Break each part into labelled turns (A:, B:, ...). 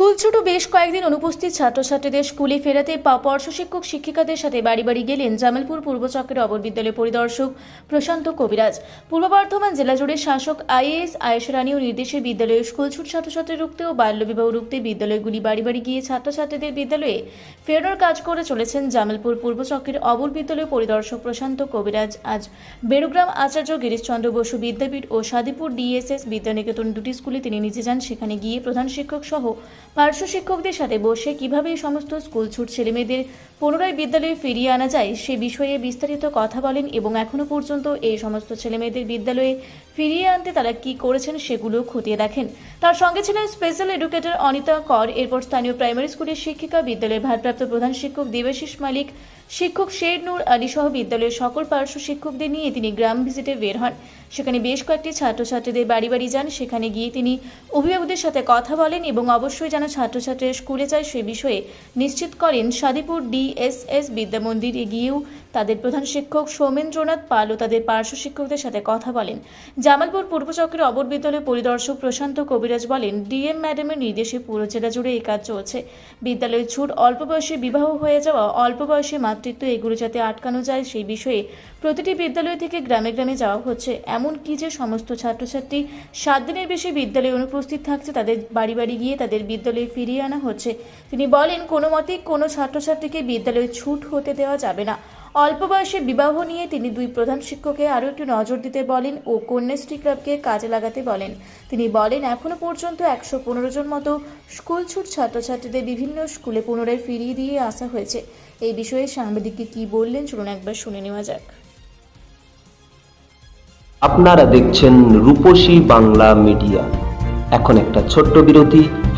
A: School ছুটো বেশ কয়েকদিন অনুপস্থিত ছাত্রছাত্রীদের স্কুলে ফেরাতে পা- শিক্ষক শিক্ষিকাদের সাথে বাড়ি বাড়ি গেলেন জামালপুর পূর্ব চক্রের অবর বিদ্যালয় পরিদর্শক প্রশান্ত কবিরাজ। পূর্ব বর্ধমান জেলা জুড়ে শাসক আইএএস আয়েশ ও নির্দেশে বিদ্যালয়ে স্কুল ছুট ছাত্রছাত্রী রুখতে ও বাল্যবিবাহ রুখতে বিদ্যালয়গুলি বাড়ি বাড়ি গিয়ে ছাত্রছাত্রীদের বিদ্যালয়ে ফেরানোর কাজ করে চলেছেন জামালপুর পূর্ব চক্রের অবর বিদ্যালয় পরিদর্শক প্রশান্ত কবিরাজ। আজ বেরুগ্রাম আচার্য গিরিশচন্দ্র বসু বিদ্যাপীঠ ও সাদিপুর ডিএসএস বিদ্যানিকেতন দুটি স্কুলে তিনি নিজে যান, সেখানে গিয়ে প্রধান শিক্ষক সহ পার্শ্ব শিক্ষকদের সাথে বসে কীভাবে সমস্ত স্কুল ছুট ছেলেমেয়েদের পুনরায় বিদ্যালয়ে ফিরিয়ে আনা যায় সে বিষয়ে বিস্তারিত কথা বলেন এবং এখনও পর্যন্ত এই সমস্ত ছেলেমেয়েদের বিদ্যালয়ে ফিরিয়ে আনতে তারা কি করেছেন সেগুলো খতিয়ে দেখেন। তার সঙ্গে ছিলেন স্পেশাল এডুকেটর অনিতা কর। এরপর স্থানীয় প্রাইমারি স্কুলের শিক্ষিকা, বিদ্যালয়ের ভারপ্রাপ্ত প্রধান শিক্ষক দেবাশিস মালিক, শিক্ষক শের নূর আলী সহ বিদ্যালয়ের সকল পার্শ্ব শিক্ষকদের নিয়ে তিনি গ্রাম ভিজিটে বের হন। সেখানে বেশ কয়েকটি ছাত্রছাত্রীদের বাড়ি বাড়ি যান। সেখানে গিয়ে তিনি অভিভাবকদের সাথে কথা বলেন এবং অবশ্যই যেন ছাত্রছাত্রীরা স্কুলে যায় সে বিষয়ে নিশ্চিত করেন সাদিপুর ডিএসএস বিদ্যামন্দিরে গিয়েও তাদের প্রধান শিক্ষক সৌমেন্দ্রনাথ পাল ও তাদের পার্শ্ব শিক্ষকদের সাথে কথা বলেন। জামালপুর পূর্বচক্রের অবর বিদ্যালয় পরিদর্শক প্রশান্ত কবিরাজ বলেন, ডিএম ম্যাডামের নির্দেশে পুরো জেলা জুড়ে এই কাজ চলছে। বিদ্যালয়ের ছুট অল্প বয়সে বিবাহ হয়ে যাওয়া, অল্প বয়সে মাতৃত্ব এগুলো যাতে আটকানো যায় সেই বিষয়ে প্রতিটি বিদ্যালয় থেকে গ্রামে গ্রামে যাওয়া হচ্ছে। এমন কি যে সমস্ত ছাত্রছাত্রী সাত দিনের বেশি বিদ্যালয়ে অনুপস্থিত থাকছে, তাদের বাড়ি বাড়ি গিয়ে তাদের বিদ্যালয়ে ফিরিয়ে আনা হচ্ছে। তিনি বলেন, কোনো মতেই কোনো ছাত্রছাত্রীকে বিদ্যালয়ে ছুট হতে দেওয়া যাবে না। অল্প বয়সে বিবাহ নিয়ে তিনি দুই প্রধান শিক্ষককে আরও একটু নজর দিতে বলেন ও কন্যাশ্রী ক্লাবকে কাজে লাগাতে বলেন। তিনি বলেন এখনও পর্যন্ত একশো পনেরো জন মতো স্কুল ছুট ছাত্রছাত্রীদের বিভিন্ন স্কুলে পুনরায় ফিরিয়ে দিয়ে আসা হয়েছে। এই বিষয়ে সাংবাদিককে কি বললেন চলুন একবার শুনে নেওয়া যাক।
B: আপনারা দেখছেন রূপসী বাংলা মিডিয়া। এখন একটা ছোট্ট বিরতি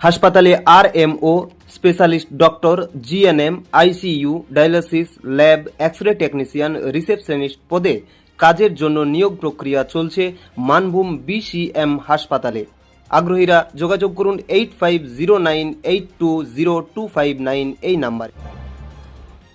B: হাসপাতালে R M O specialist doctor G N GNM, ICU, dialysis lab X ray technician receptionist পদে কাজের জন্য নিয়োগ প্রক্রিয়া চলছে মানভূম বিসিএম হাসপাতালে। আগ্রহীরা যোগাযোগ করুন eight five zero nine eight two zero two five nine এই নাম্বারে।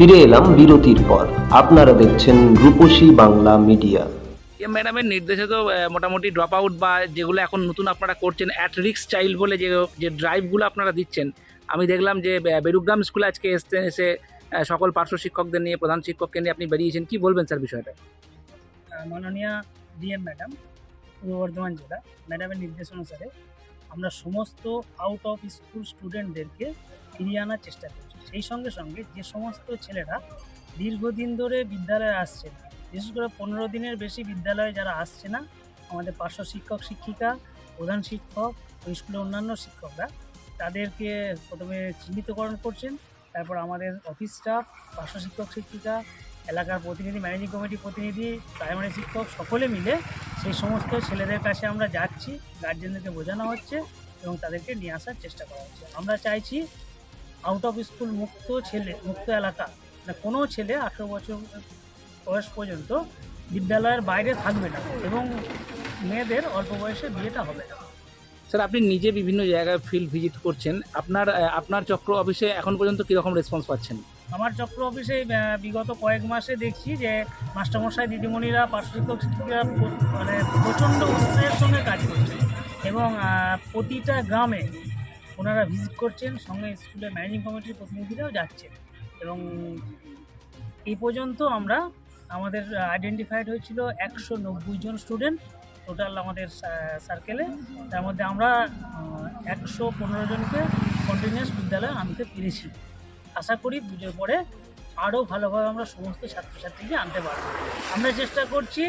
B: ফিরে এলাম বিরতির পর। আপনারা দেখছেন রূপসী বাংলা মিডিয়া।
C: এম ম্যাডামের নির্দেশে তো মোটামুটি ড্রপ আউট বা যেগুলো এখন নতুন আপনারা করছেন অ্যাট রিক্স চাইল্ড বলে যে যে ড্রাইভগুলো আপনারা দিচ্ছেন আমি দেখলাম যে বেরুগ্রাম স্কুলে আজকে এসতে এসে সকল পার্শ্ব শিক্ষকদের নিয়ে প্রধান শিক্ষককে নিয়ে আপনি বেরিয়েছেন। কি বলবেন স্যার বিষয়টা?
D: মাননীয় ডিএম ম্যাডাম পূর্ব বর্ধমান জেলা ম্যাডামের নির্দেশ অনুসারে আমরা সমস্ত আউট অফ স্কুল স্টুডেন্টদেরকে ফিরিয়ে আনার চেষ্টা করছি সেই সঙ্গে সঙ্গে যে সমস্ত ছেলেরা দীর্ঘদিন ধরে বিদ্যালয়ে আসছে না, বিশেষ করে পনেরো দিনের বেশি বিদ্যালয়ে যারা আসছে না, আমাদের পার্শ্ব শিক্ষক, শিক্ষিকা, প্রধান শিক্ষক স্কুলের অন্যান্য শিক্ষকরা, তাদেরকে প্রথমে চিহ্নিতকরণ করছেন। তারপর আমাদের অফিস স্টাফ, পার্শ্ব শিক্ষক, শিক্ষিকা, এলাকার প্রতিনিধি, ম্যানেজিং কমিটি প্রতিনিধি, প্রাইমারি শিক্ষক সকলে মিলে সেই সমস্ত ছেলেদের কাছে আমরা যাচ্ছি, গার্জেনদেরকে বোঝানো হচ্ছে এবং তাদেরকে নিয়ে আসার চেষ্টা করা হচ্ছে। আমরা চাইছি আউট অফ স্কুল মুক্ত ছেলে মুক্ত এলাকা। মানে কোনো ছেলে আঠেরো বছর বয়স পর্যন্ত বিদ্যালয়ের বাইরে থাকবে না এবং মেয়েদের অল্প বয়সে বিয়েটা হবে না।
C: স্যার আপনি নিজে বিভিন্ন জায়গায় ফিল্ড ভিজিট করছেন। আপনার আপনার চক্র অফিসে এখন পর্যন্ত কীরকম রেসপন্স পাচ্ছেন?
D: আমার চক্র অফিসে বিগত কয়েক মাসে দেখছি যে মাস্টারমশাই দিদিমণিরা পার্শ্ব শিক্ষক শিক্ষিকারা মানে প্রচণ্ড উৎসাহের সঙ্গে কাজ করছে। এবং প্রতিটা গ্রামে ওনারা ভিজিট করছেন, সঙ্গে স্কুলের ম্যানেজিং কমিটির প্রতিনিধিরাও যাচ্ছেন। এবং এই পর্যন্ত আমরা আমাদের আইডেন্টিফাইড হয়েছিল একশো নব্বই জন স্টুডেন্ট টোটাল আমাদের সার্কেলে তার মধ্যে আমরা একশো পনেরো জনকে কন্টিনিউয়াস বিদ্যালয়ে আনতে পেরেছি। আশা করি পুজোর পরে আরও ভালোভাবে আমরা সমস্ত ছাত্রছাত্রীকে আনতে পারব। আমরা চেষ্টা করছি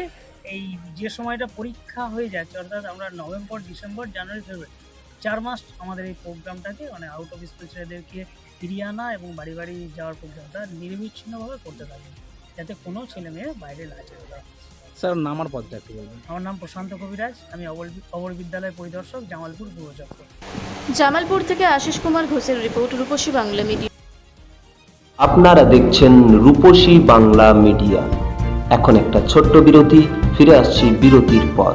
D: এই যে সময়টা পরীক্ষা হয়ে যাচ্ছে, অর্থাৎ আমরা নভেম্বর, ডিসেম্বর, জানুয়ারি, ফেব্রুয়ারি চার মাস আমাদের এই প্রোগ্রামটাকে মানে আউট অফ স্কুল ছেলেদেরকে ফিরিয়ে আনা এবং বাড়ি বাড়ি যাওয়ার প্রোগ্রামটা নির্বিচ্ছিন্নভাবে করতে থাকবে যাতে কোনো ছেলে মেয়ে বাইরে না চলে যায়।
C: স্যার নামার পথটা একটু বলবেন
D: আমার নাম প্রশান্ত কবিরাজ আমি অবর অবর বিদ্যালয় পরিদর্শক জামালপুর পূর্ব চক্র
E: জামালপুর থেকে আশিস কুমার ঘোষের রিপোর্ট রূপসী বাংলা মিডিয়া।
B: আপনারা দেখছেন রূপসী বাংলা মিডিয়া। এখন একটা ছোট্ট বিরতি ফিরে আসছি বিরতির পর।